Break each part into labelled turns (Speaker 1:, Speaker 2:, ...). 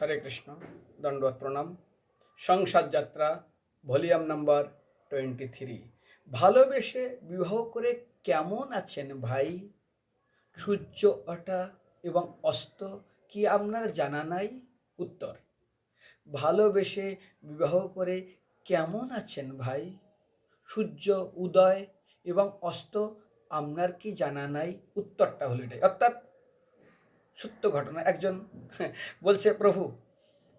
Speaker 1: হরে কৃষ্ণ দণ্ডবত প্রণাম। সংসার যাত্রা, ভলিউম নাম্বার টোয়েন্টি থ্রি। ভালোবেসে বিবাহ করে কেমন আছেন ভাই? সূর্য ওঠা এবং অস্ত কি আপনার জানা নাই? উত্তর। ভালোবেসে বিবাহ করে কেমন আছেন ভাই? সূর্য, উদয় এবং অস্ত আপনার কি জানা নাই? উত্তরটা হলো এটাই। অর্থাৎ সত্য ঘটনা। একজন বলছে, প্রভু,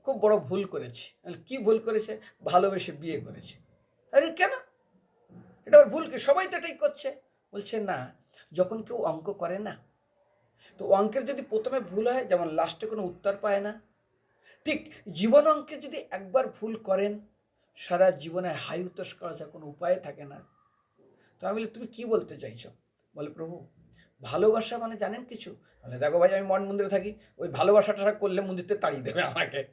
Speaker 1: খুব বড় ভুল করেছি। কি ভুল করেছে? ভালোবেসে বিয়ে করেছে। আরে, কেন? এটা ভুল কি? সবাই তো এটাই করছে। বলছে, না, যখন কেউ অঙ্ক করে না, তো অঙ্কের যদি প্রথমে ভুল হয়, যেমন লাস্টে কোনো উত্তর পায় না, ঠিক জীবন অঙ্কে যদি একবার ভুল করেন, সারা জীবনে হাই উত্তর করা যায় কোনো উপায় থাকে না। তো আমি বলি, তুমি কি বলতে চাইছো? বলে, প্রভু ভালোবাসা মানে জানেন কিছু? মানে দেখো ভাই, আমি মন মন্দিরে থাকি, ওই ভালোবাসাটা করলে মন্দিরতে তাড়িয়ে দেবে আমাকে।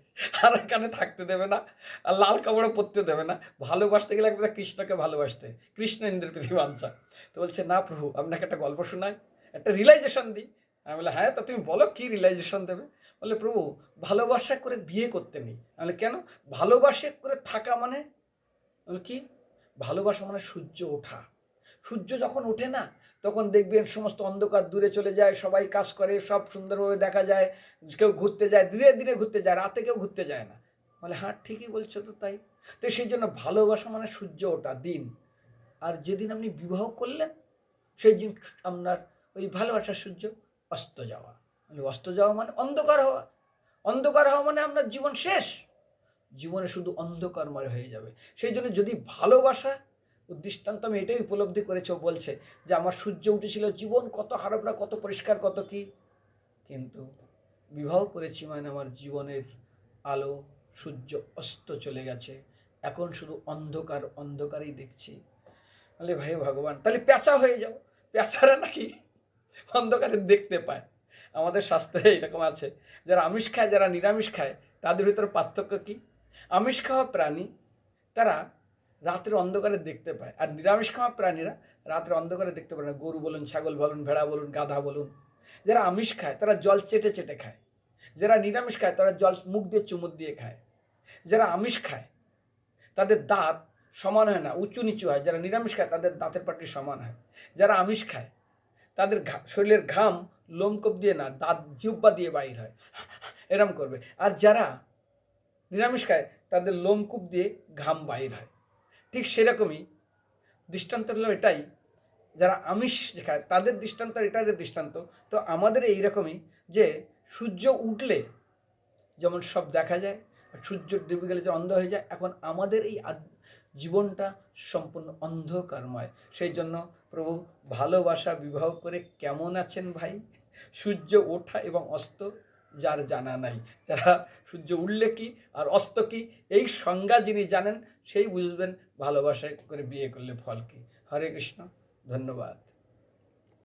Speaker 1: আর এখানে থাকতে দেবে না, আর লাল কাপড়ে পরতে দেবে না। ভালোবাসতে গেলে একবার কৃষ্ণকে ভালোবাসতে, কৃষ্ণ ইন্দ্রের পৃথিবাঞ্চা তো বলছে, না প্রভু, আপনাকে একটা গল্প শোনাই, একটা রিলাইজেশন দিই। আমি বলে হ্যাঁ তা তুমি বলো, কী রিলাইজেশন দেবে? বলে, প্রভু, ভালোবাসা করে বিয়ে করতে নেই। আমি কেন? ভালোবাসে করে থাকা মানে? কি? ভালোবাসা মানে সূর্য ওঠা। সূর্য যখন ওঠে না, তখন দেখবেন সমস্ত অন্ধকার দূরে চলে যায়, সবাই কাজ করে, সব সুন্দরভাবে দেখা যায়, কেউ ঘুরতে যায়, ধীরে ধীরে ঘুরতে যায়, রাতে কেউ ঘুরতে যায় না। বলে হ্যাঁ ঠিকই বলছো তো তাই। তো সেই জন্য ভালোবাসা মানে সূর্য ওঠা, দিন। আর যেদিন আপনি বিবাহ করলেন, সেই দিন আপনার ওই ভালোবাসার সূর্য অস্ত যাওয়া। অস্ত যাওয়া মানে অন্ধকার হওয়া। অন্ধকার হওয়া মানে আপনার জীবন শেষ। জীবনে শুধু অন্ধকারময় হয়ে যাবে। সেই জন্য যদি ভালোবাসা দৃষ্টান্ত আমি এটাই উপলব্ধি করেছে বলছে যে আমার সূর্য উঠেছিল, জীবন কত হারপড়া কত পরিষ্কার, কত কি? কিন্তু বিবাহ করেছি মানে আমার জীবনের আলো, সূর্য অস্ত চলে গেছে। এখন শুধু অন্ধকার, অন্ধকারই দেখছি। তাহলে ভাই ভগবান, তাহলে পেঁচা হয়ে যাও। পেঁচারা নাকি অন্ধকারে দেখতে পায়। আমাদের শাস্ত্রে এরকম আছে, যারা আমিষ খায়, যারা নিরামিষ খায়, তাদের ভিতরে পার্থক্য কি? আমিষ খাওয়া প্রাণী, তারা রাত্রে অন্ধকারে দেখতে পায়। আর নিরামিষ খাওয়া প্রাণীরা রাত্রে অন্ধকারে দেখতে পায় না। গরু বলুন, ছাগল বলুন, ভেড়া বলুন, গাধা বলুন। যারা আমিষ খায়, তারা জল চেটে চেটে খায়। যারা নিরামিষ খায়, তারা জল মুখ দিয়ে চুমুক দিয়ে খায়। যারা আমিষ খায়, তাদের দাঁত সমান হয় না, উঁচু নিচু হয়। যারা নিরামিষ খায়, তাদের দাঁতের পাটি সমান হয়। যারা আমিষ খায়, তাদের শরীরের ঘাম লোমকূপ দিয়ে না, দাঁত জিহ্বা দিয়ে বাইর হয়। এরম করবে। আর যারা নিরামিষ খায়, তাদের লোমকূপ দিয়ে ঘাম বাইর হয়। ঠিক সেরকমই দৃষ্টান্ত হলো এটাই। যারা আমিষ খায়, তাদের দৃষ্টান্ত এটাই যে দৃষ্টান্ত। তো আমাদের এই রকমই যে সূর্য উঠলে যেমন সব দেখা যায়, সূর্য ডুবে গেলে যে অন্ধ হয়ে যায়, এখন আমাদের এই জীবনটা সম্পূর্ণ অন্ধকারময়। সেই জন্য প্রভু ভালোবাসা, বিবাহ করে কেমন আছেন ভাই? সূর্য ওঠা এবং অস্ত যার জানা নাই। যারা সূর্য উঠলে কি আর অস্ত কি, এই সংজ্ঞা যিনি জানেন, সেই বুঝবেন ভালোবাসায় করে বিয়ে করলে ফল কি। হরে কৃষ্ণ, ধন্যবাদ।